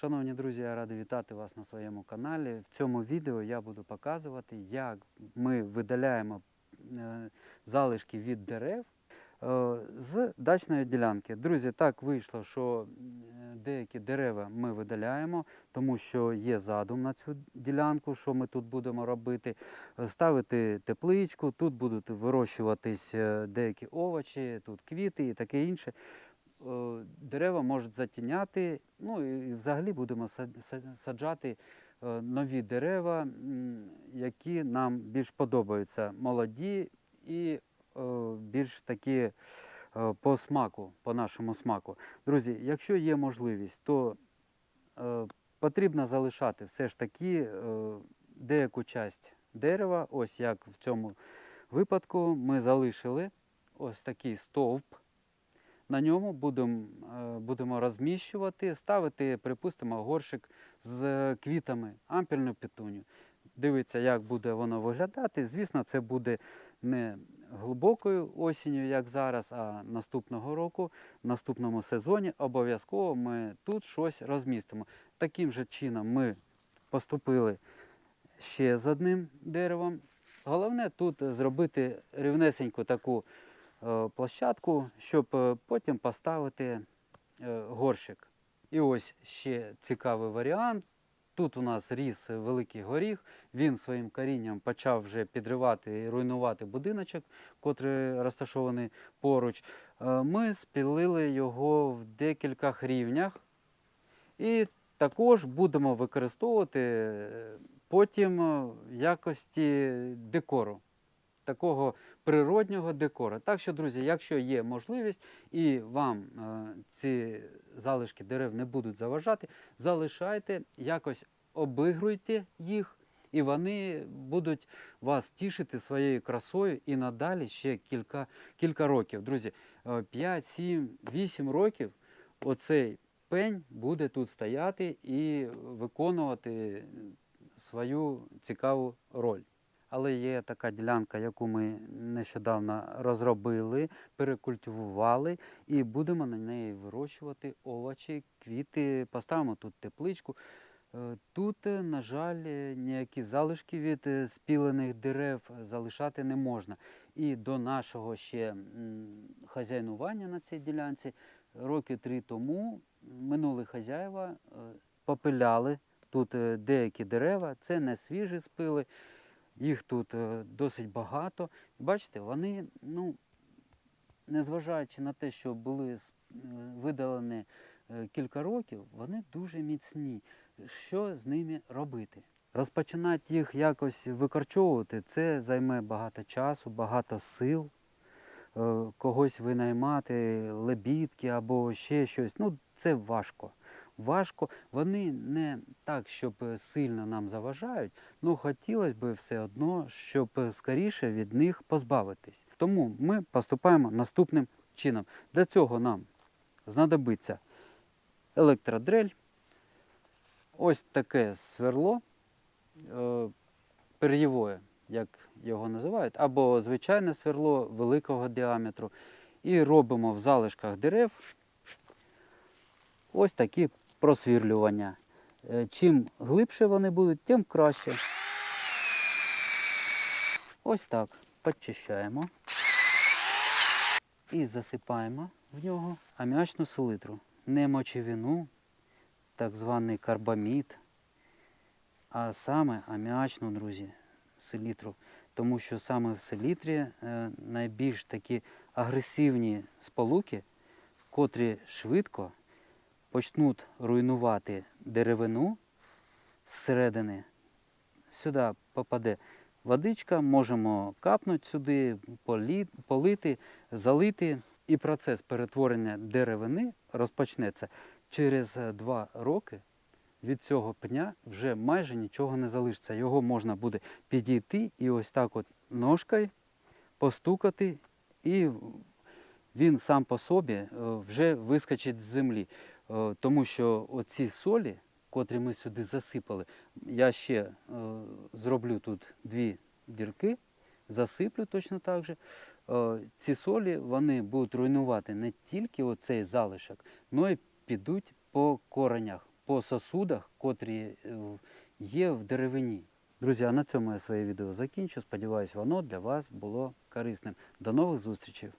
Шановні друзі, я радий вітати вас на своєму каналі. В цьому відео я буду показувати, як ми видаляємо е, залишки від дерев е, з дачної ділянки. Друзі, так вийшло, що е, деякі дерева ми видаляємо, тому що є задум на цю ділянку, що ми тут будемо робити. Ставити тепличку, тут будуть вирощуватись деякі овочі, тут квіти і таке інше дерева можуть затіняти. Ну і взагалі будемо сад- сад- саджати е, нові дерева, які нам більш подобаються, молоді і е, більш такі е, по смаку, по нашому смаку. Друзі, якщо є можливість, то е, потрібно залишати все ж таки е, деяку часть дерева. Ось як в цьому випадку ми залишили ось такий стовп. На ньому будемо, е, будемо розміщувати, ставити, припустимо, горшик з квітами, ампільну петуню. Дивиться, як буде воно виглядати. Звісно, це буде не глибокою осінню, як зараз, а наступного року, в наступному сезоні обов'язково ми тут щось розмістимо. Таким же чином ми поступили ще з одним деревом. Головне тут зробити рівнесеньку таку е, площадку, щоб е, потім поставити е, горщик. І ось ще цікавий варіант. Тут у нас ріс великий горіх, він своїм корінням почав вже підривати і руйнувати будиночок, котрий розташований поруч. Е, Ми спілили його в декількох рівнях і також будемо використовувати е, потім е, в якості декору, такого природнього декору. Так що, друзі, якщо є можливість і вам е, ці залишки дерев не будуть заважати, залишайте, якось обігруйте їх, і вони будуть вас тішити своєю красою і надалі ще кілька, кілька років. Друзі, е, 5, 7, 8 років оцей пень буде тут стояти і виконувати свою цікаву роль. Але є така ділянка, яку ми нещодавно розробили, перекультивували, і будемо на неї вирощувати овочі, квіти. Поставимо тут тепличку. Е, Тут, е, на жаль, е, ніякі залишки від спілених дерев залишати не можна. І до нашого ще хазяйнування на цій ділянці роки три тому минули хазяїва попиляли тут деякі дерева. Це не свіжі спили, їх тут е, досить багато. Бачите, вони, ну, незважаючи на те, що були е, видалені е, кілька років, вони дуже міцні. Що з ними робити? Розпочинати їх якось викорчовувати, це займе багато часу, багато сил. Когось винаймати, лебідки або ще щось. Ну, це важко. Важко. Вони не так, щоб е, сильно нам заважають, ну хотілося б все одно, щоб е, скоріше від них позбавитись. Тому ми поступаємо наступним чином. Для цього нам знадобиться електродрель, ось таке сверло е, пер'євое, як його називають, або звичайне сверло великого діаметру. І робимо в залишках дерев ось такі просвірлювання. Е, Чим глибше вони будуть, тим краще. Ось так. Підчищаємо і засипаємо в нього аміачну селитру. Не мочевину, так званий карбамід, а саме аміачну, друзі, селітру. Тому що саме в селітрі е, найбільш такі агресивні сполуки, котрі швидко почнуть руйнувати деревину зсередини. Сюди попаде водичка, можемо капнути сюди, полити, залити. І процес перетворення деревини розпочнеться через е, два роки. Від цього пня вже майже нічого не залишиться. Його можна буде підійти і ось так от ножкою постукати, і він сам по собі е, вже вискочить з землі. Е, Тому що оці солі, котрі ми сюди засипали, я ще е, зроблю тут дві дірки, засиплю точно так же. Ці солі вони будуть руйнувати не тільки оцей залишок, але й підуть по коренях, по сосудах, котрі є в деревині. Друзі, а на цьому я своє відео закінчу. Сподіваюсь, воно для вас було корисним. До нових зустрічей!